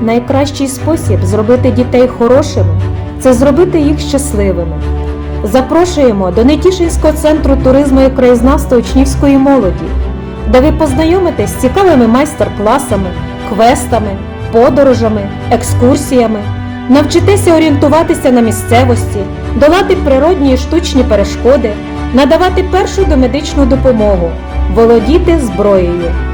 найкращий спосіб зробити дітей хорошими це зробити їх щасливими. Запрошуємо до Нетішинського центру туризму і краєзнавства учнівської молоді, де ви познайомитесь з цікавими майстер-класами, квестами, подорожами, екскурсіями, навчитеся орієнтуватися на місцевості, долати природні і штучні перешкоди, надавати першу домедичну допомогу, володіти зброєю.